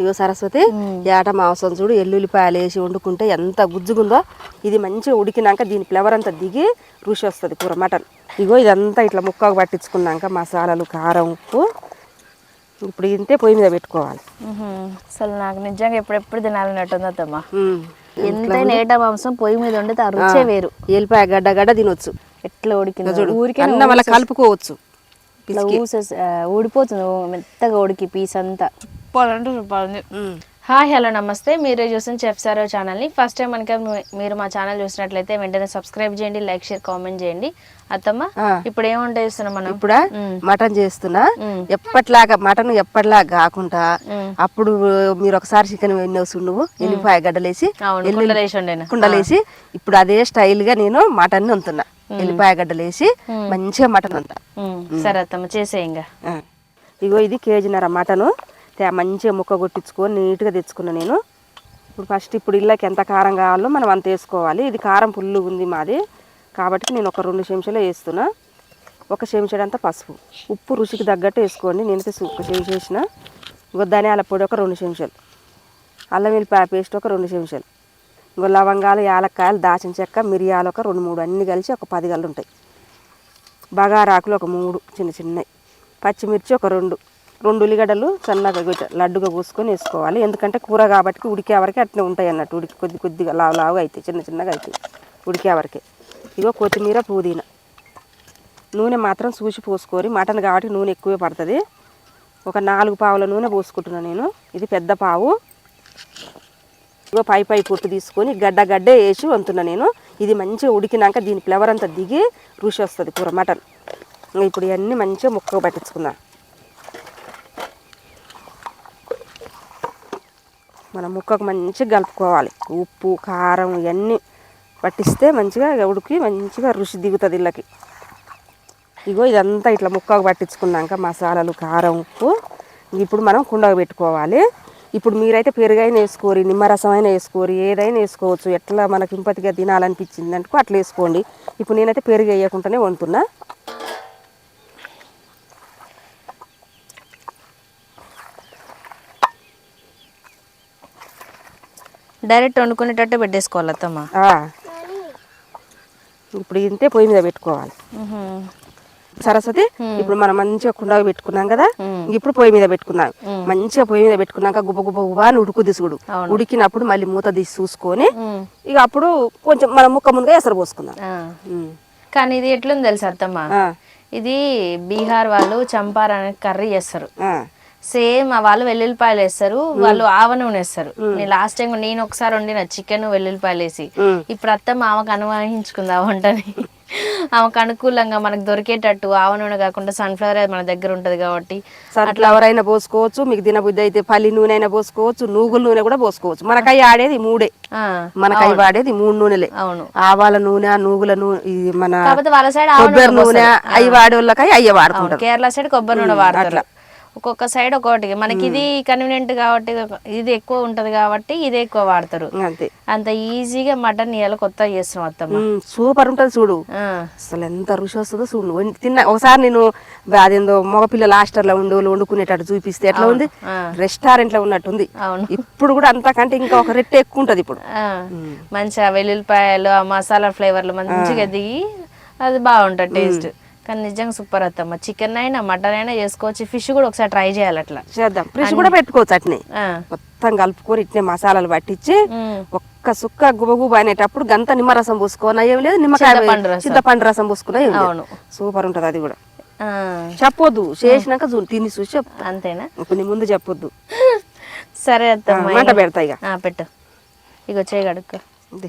ఇగో సరస్వతి ఏట మాంసం చూడు ఎల్లుల్లిపాయలు వేసి వండుకుంటే ఎంత గుజ్జుగుందో. ఇది మంచిగా ఉడికినాక దీని ఫ్లేవర్ అంతా దిగి రుచి వస్తుంది కూర మటన్. ఇగో ఇదంతా ఇట్లా ముక్కకు పట్టించుకున్నాక మసాలాలు కారం ఉప్పు. ఇప్పుడు ఇంతే పొయ్యి మీద పెట్టుకోవాలి. అసలు నాకు నిజంగా ఎప్పుడెప్పుడు తినాలన్నట్టుంది అత్తమ్మ. ఉమ్. ఎంతైనా ఏటా మాంసం పొయ్యి మీద వండితే ఆ రుచే వేరు. ఎల్లిపాయ గడ్డ గడ్డ తినొచ్చు. ఎట్లా ఉడికిందో చూడు ఊరికే అన్నం మళ్ళీ కలుపుకోవచ్చు. ఊడిపోతుంది మెత్తగా ఉడికి పీస్ అంతా. చెప్పాలంటే చెప్పాలి. హాయ్ హలో నమస్తే. మీరు చూసిన చెఫ్ సారో ఛానల్ని. ఫస్ట్ టైం మనకి మీరు మా ఛానల్ చూసినట్లయితే వెంటనే సబ్స్క్రైబ్ చేయండి లైక్ షేర్ కామెంట్ చేయండి. అత్తమ్మ. ఇప్పుడు ఏం వంట చేస్తున్నాం మనం? ఇప్పుడా. మటన్ చేస్తున్నా. ఎప్పట్లాగా మటన్ ఎప్పటిలాగా కాకుండా. అప్పుడు మీరు ఒకసారి చికెన్ విన్నవు నువ్వు? ఎల్లిపాయ గడ్డలేసి కుండలేసి ఇప్పుడు అదే స్టైల్గా నేను మటన్ వంతున్నా. ఎల్లిపాయ గడ్డలేసి మంచిగా మటన్ అంతా. సరే అత్తమ్మ చేసే ఇంకా. ఆ. ఇగో ఇది కేజీన్నర మటను. మంచిగా ముక్క కొట్టించుకొని నీట్గా తెచ్చుకున్నా నేను. ఇప్పుడు ఫస్ట్ ఇప్పుడు ఇళ్ళకి ఎంత కారం కావాలో మనం అంత వేసుకోవాలి. ఇది కారం పుల్లు ఉంది మాది. కాబట్టి నేను ఒక రెండు చెంచాలు వేస్తున్నా. ఒక చెంచాడు అంతా పసుపు. ఉప్పు రుచికి తగ్గట్టు వేసుకోండి. నేనైతే సూప్ చేసిన వేసిన. ఇంకో ధనియాల పొడి ఒక రెండు చెంచాలు. అల్లం వెల్లిపాయ పేస్ట్ ఒక రెండు చెంచాలు. ఇంకో లవంగాలు యాలక్కాయలు దాచిన చెక్క మిరియాలు ఒక రెండు మూడు అన్నీ కలిసి ఒక పది గల్లు ఉంటాయి బగారాకులు ఒక మూడు చిన్న చిన్నవి. పచ్చిమిర్చి ఒక రెండు. రెండు ఉల్లిగడ్డలు సన్నగా లడ్డుగా పోసుకొని వేసుకోవాలి. ఎందుకంటే కూర కాబట్టి ఉడికే వరకే అట్నే ఉంటాయి అన్నట్టు. ఉడికి కొద్ది కొద్దిగా లావు లావుగా అవుతాయి చిన్న చిన్నగా అవుతాయి ఉడికే వరకే. ఇగో కొత్తిమీర పుదీనా. నూనె మాత్రం చూసి పోసుకోరి. మటన్ కాబట్టి నూనె ఎక్కువే పడుతుంది. ఒక నాలుగు పావుల నూనె పోసుకుంటున్నాను నేను. ఇది పెద్ద పావు. ఇగో పై పై పొట్టు తీసుకొని గడ్డ గడ్డ వేసి వంతున్నా నేను. ఇది మంచిగా ఉడికినాక దీని ఫ్లేవర్ అంతా దిగి రుచి వస్తుంది కూర మటన్. ఇప్పుడు ఇవన్నీ మంచిగా ముక్కగా పెట్టించుకున్నాను మనం ముక్కకు మంచిగా కలుపుకోవాలి. ఉప్పు కారం ఇవన్నీ పట్టిస్తే మంచిగా ఇక ఉడికి మంచిగా రుచి దిగుతుంది ఇళ్ళకి. ఇగో ఇదంతా ఇట్లా ముక్కకు పట్టించుకున్నాక మసాలాలు కారం ఉప్పు ఇప్పుడు మనం కుండగా పెట్టుకోవాలి. ఇప్పుడు మీరైతే పెరుగైనా వేసుకోరి నిమ్మరసం అయినా వేసుకోరి ఏదైనా వేసుకోవచ్చు. ఎట్లా మనకి ఇంపతిగా తినాలనిపించింది అనుకో అట్లా వేసుకోండి. ఇప్పుడు నేనైతే పెరుగు వేయకుండానే వండుతున్నా. డైరెక్ట్ వండుకునేటట్టు పెట్టేసుకోవాలి అత్తమ్మ. ఇప్పుడు ఇంతే పొయ్యి మీద పెట్టుకోవాలి. సరస్వతి ఇప్పుడు మనం మంచిగా కుండగా పెట్టుకున్నాం కదా? ఇప్పుడు పొయ్యి మీద పెట్టుకున్నాం. మంచిగా పొయ్యి మీద పెట్టుకున్నాక గుబ గుబ గుబా అని ఉడుకుది చూడు. ఉడికినప్పుడు మళ్ళీ మూత తీసి చూసుకొని. ఇక అప్పుడు కొంచెం మనం ముక్క ముందుగా ఎసరు పోసుకుందాం. కానీ ఇది ఎట్లుంది తెలుసా అత్తమ్మ? ఇది బీహార్ వాళ్ళు చంపార్ అనే కర్రీ చేస్తారు సేమ్ వాళ్ళు వెల్లుల్లిపాయలు వేస్తారు వాళ్ళు ఆవ నూనె వేస్తారు. నేను లాస్ట్ టైం నేను ఒకసారి వండిన చికెన్ వెల్లుల్లిపాయలు వేసి. ఇప్పుడు అత్తమ్మ ఆమెకు అనువహించుకుంది ఆ వంటని. ఆమెకు అనుకూలంగా మనకు దొరికేటట్టు ఆవ నూనె కాకుండా సన్ఫ్లవర్ ఆయిల్ మన దగ్గర ఉంటది కాబట్టి సన్ఫ్లవర్ అయినా పోసుకోవచ్చు మీకు తినబుద్ధి అయితే పల్లి నూనె అయినా పోసుకోవచ్చు నువ్వుల నూనె కూడా పోసుకోవచ్చు. మనకై ఆడేది మూడే. మనకై వాడేది మూడు నూనెలే. అవును. ఆవాల నూనె నువ్వుల నూనె మన కాకపోతే వాళ్ళ సైడ్ ఆవ నూనె కొబ్బరి నూనె అవి వాడే వాళ్ళకై అయ్య వాడుకుంటారు కేరళ సైడ్ కొబ్బరి నూనె వాడతారు. ఒక్కొక్క సైడ్ ఒక్కొక్కటి. మనకి ఇది కన్వీనియంట్ కాబట్టి ఇది ఎక్కువ ఉంటది కాబట్టి ఇది ఎక్కువ వాడతారు. అంతే. అంత ఈజీగా మటన్ ఇవాళ కొత్తగా చేస్తున్నాం అత్తమ్మ. సూపర్ ఉంటుంది చూడు. అసలు ఎంత రుచి వస్తుందో చూడు. తిన్న ఒకసారి నేను అదేందో మగపిల్లల హాస్టల్లో ఉండి వాళ్ళు వండుకునేటట్టు చూపిస్తే ఎట్లా ఉంది. రెస్టారెంట్లో ఉన్నట్టుంది. ఇప్పుడు కూడా అంతకంటే ఇంకా ఒక రెట్టు ఎక్కువ ఉంటది ఇప్పుడు. మంచిగా వెల్లుల్లిపాయలు ఆ మసాలా ఫ్లేవర్లు మంచిగా దిగి అది బాగుంటుంది టేస్ట్ కానీ నిజంగా సూపర్ అత్తమ్మ. చికెన్ అయినా మటన్ అయినా చేసుకోవచ్చు. ఫిష్ కూడా ఒకసారి ట్రై చేయాలి అట్లా. చేద్దాం. ఫ్రిడ్జ్ కూడా పెట్టుకోవచ్చు అట్నే. మొత్తం కలుపుకొని ఇట్నే మసాలాలు పట్టించి ఒక్క సుక్క గుబగుబ అనేటప్పుడు గంత నిమ్మరసం పోసుకోనా ఏం లేదు. నిమ్మకాయ చింతపండు రసం. రసం పోసుకున్నా ఏం లేదు. అవును. సూపర్ ఉంటది అది కూడా. చెప్పొద్దు. చేసినాక చూ తిని చూసి చెప్పు అంతేనా? ఇప్పుడు నీ ముందు చెప్పొద్దు. సరే అత్తమ్మ మంట పెడతా ఇక ఆ, పెట్టు. ఇగో చేయగడుక్కో ఇది.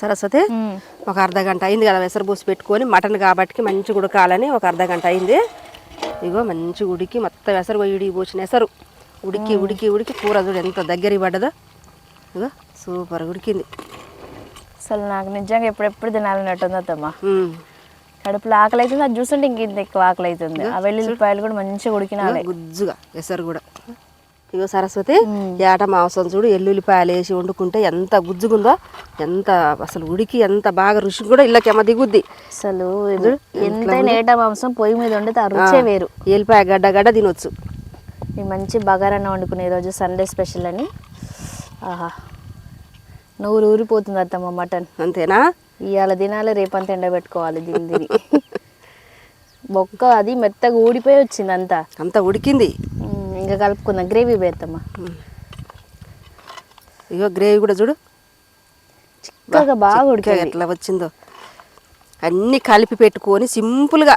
సరస్వతి ఒక అర్ధ గంట అయింది కదా వెసరు పోసి పెట్టుకొని మటన్ కాబట్టి మంచిగా ఉడకాలని ఒక అర్ధ గంట అయింది. ఇగో మంచి ఉడికి మొత్తం వెసరు పోయి ఇడికి పోసిన ఎసరు ఉడికి ఉడికి ఉడికి కూర చూడు ఎంత దగ్గర పడ్డదో. ఇగో సూపర్ ఉడికింది. అసలు నాకు నిజంగా ఎప్పుడెప్పుడు తినాలన్నట్టుంది అత్తమ్మ. ఉమ్. కడుపులో ఆకలి అవుతుంది అది చూస్తుంటే ఇంక ఎక్కువ ఆకలి అవుతుంది ఆ వెల్లుల్లిపాయలు కూడా మంచిగా ఉడికినాలి. గుజ్జుగా ఎసరు కూడా. ఇగో సరస్వతి ఏట మాంసం చూడు ఎల్లుల్లిపాయలు వేసి వండుకుంటే ఎంత గుజ్జుగుందో ఎంత అసలు ఉడికి ఎంత బాగా రుచి కూడా ఇళ్ళకేమో దిగుద్ది. అసలు ఎంతైనా ఏటా మాంసం పొయ్యి మీద వండితే ఆ రుచే వేరు. ఎల్లిపాయ గడ్డ గడ్డ తినొచ్చు. ఈ మంచి బగారన్న వండుకునే ఈరోజు సండే స్పెషల్ అని. ఆహా. నూరు ఊరిపోతుంది అత్తమ్మ మటన్. అంతేనా? ఇవాళ తినాలి రేపంతా ఎండబెట్టుకోవాలి దీని తిని బొక్క అది మెత్తగా ఊడిపోయి వచ్చింది అంతా అంత ఉడికింది ఇంకా కలుపుకుందాం. గ్రేవీ పెడతామా ఇగో గ్రేవీ కూడా చూడు. చిక్కగా బాగా ఉడికింది. ఎట్లా వచ్చిందో. అన్నీ కలిపి పెట్టుకొని సింపుల్గా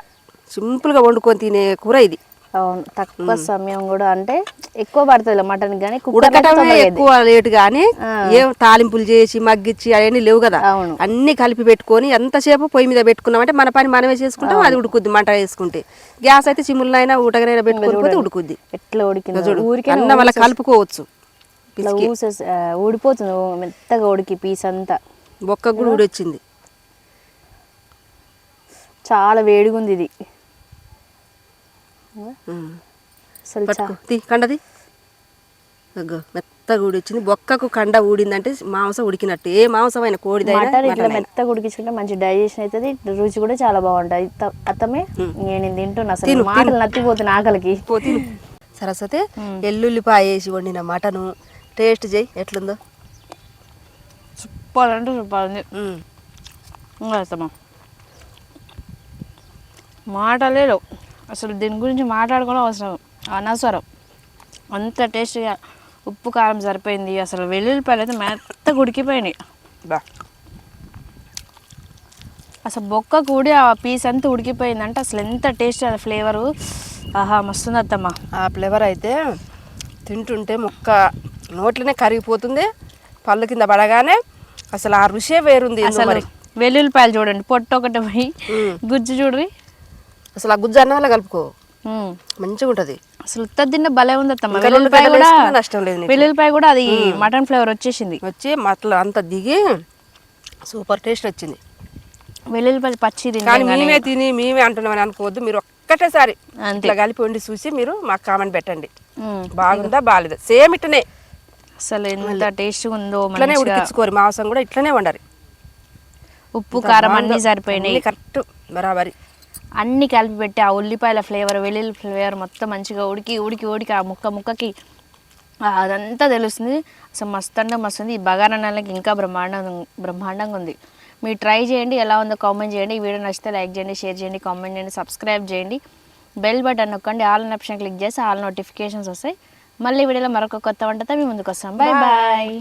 సింపుల్గా వండుకొని తినే కూర ఇది. అవును తక్కువ సమయం కూడా అంటే ఎక్కువ పడుతుంది మటన్ కానీ ఉడకటమే ఎక్కువ లేట్ కానీ ఏం తాలింపులు చేసి మగ్గిచ్చి అవన్నీ లేవు కదా. అన్ని కలిపి పెట్టుకొని ఎంతసేపు పొయ్యి మీద పెట్టుకున్నామంటే మన పని మనమే చేసుకుంటాం అది ఉడుకుద్ది మంట వేసుకుంటే. గ్యాస్ అయితే చిమ్ములనైనా ఉటకనైనా పెట్టుకొని పోతే ఉడుకుద్ది. ఎట్లా ఉడికింది అన్నం అలా కలుపుకోవచ్చు. ఊడిపోతుంది. మెత్తగా ఉడికి పీస్ అంతా. బొక్క కూడా ఊడొచ్చింది. చాలా వేడిగా ఉంది ఇది. కండది అగ్గో మెత్తగా ఊడొచ్చింది. బొక్కకు కండ ఊడిందంటే మాంసం ఉడికినట్టు. ఏ మాంసమైన కోడిదైనా మటన్ ఇట్లా. మెత్తగా ఉడికించుకుంటే మంచి డైజెషన్ అవుతుంది రుచి కూడా చాలా బాగుంటుంది అత్తమే నేను తింటున్నా అసలు. మాటలు నత్తిపోతున్నా ఆకలికి. సరస్వతి ఎల్లుల్లిపాయ వేసి వండిన మటను. టేస్ట్ చేయి ఎట్లుందో. సూపర్ అంటే సూపర్ ఉంది. మాటలే లేవు. అసలు దీని గురించి మాట్లాడుకోవడం అవసరం అనవసరం. అంత టేస్ట్గా ఉప్పు కారం సరిపోయింది అసలు వెల్లుల్లిపాయలు అయితే మెత్తగా ఉడికిపోయినాయి. బా. అసలు బొక్క కూడి ఆ పీస్ అంతా ఉడికిపోయిందంటే అసలు ఎంత టేస్ట్ ఫ్లేవరు. ఆహా మస్తుంది అత్తమ్మ. ఆ ఫ్లేవర్ అయితే తింటుంటే ముక్క నోట్లోనే కరిగిపోతుంది పళ్ళు కింద పడగానే అసలు ఆ రుషే వేరుంది అసలు వెల్లుల్లిపాయలు చూడండి పొట్టు ఒకటి పోయి. గుజ్జు చూడ్రి అసలు ఆ గుజ్జు అన్నం వల్ల కలుపుకో. మంచిగా ఉంటుంది. అసలు తిన్న భలే ఉంది అత్తమ్మ. వెల్లుల్లిపాయ కూడా నష్టం లేదు. వెల్లుల్లిపాయ కూడా అది మటన్ ఫ్లేవర్ వచ్చేసింది. వచ్చి మటలు అంత దిగి సూపర్ టేస్ట్ వచ్చింది. వెల్లుల్లిపాయ పచ్చి కానీ మేమే తిని మేమే అంటున్నామని అనుకోవద్దు. మీరు ఒక్కటేసారి ఇట్లా కలిపి వండి చూసి మీరు మాకు కామెంట్ పెట్టండి. బాగుందా బాగాలేదా సేమ్ ఇట్లనే. అసలు ఎంత టేస్ట్గా ఉందో ఇట్లనే ఉడికించుకోరు మాంసం కూడా ఇట్లనే వండాలి. ఉప్పు కారం అన్ని సరిపోయినాయి. కరెక్ట్ బరాబరి. అన్ని కలిపి పెట్టి ఆ ఉల్లిపాయల ఫ్లేవర్ వెల్లుల్లి ఫ్లేవర్ మొత్తం మంచిగా ఉడికి ఉడికి ఉడికి ఆ ముక్క ముక్కకి. అదంతా తెలుస్తుంది. అసలు మస్తు అంటే మస్తు ఉంది. ఈ బగారానికి ఇంకా బ్రహ్మాండం బ్రహ్మాండంగా ఉంది. మీరు ట్రై చేయండి. ఎలా ఉందో కామెంట్ చేయండి. ఈ వీడియో నచ్చితే లైక్ చేయండి షేర్ చేయండి కామెంట్ చేయండి సబ్స్క్రైబ్ చేయండి. బెల్ బటన్ నొక్కండి. ఆల్ ఆప్షన్ క్లిక్ చేసి ఆల్ నోటిఫికేషన్స్ వస్తాయి. మళ్ళీ వీడియోలో మరొక కొత్త వంటతో మీ ముందుకు వస్తాం. Bye bye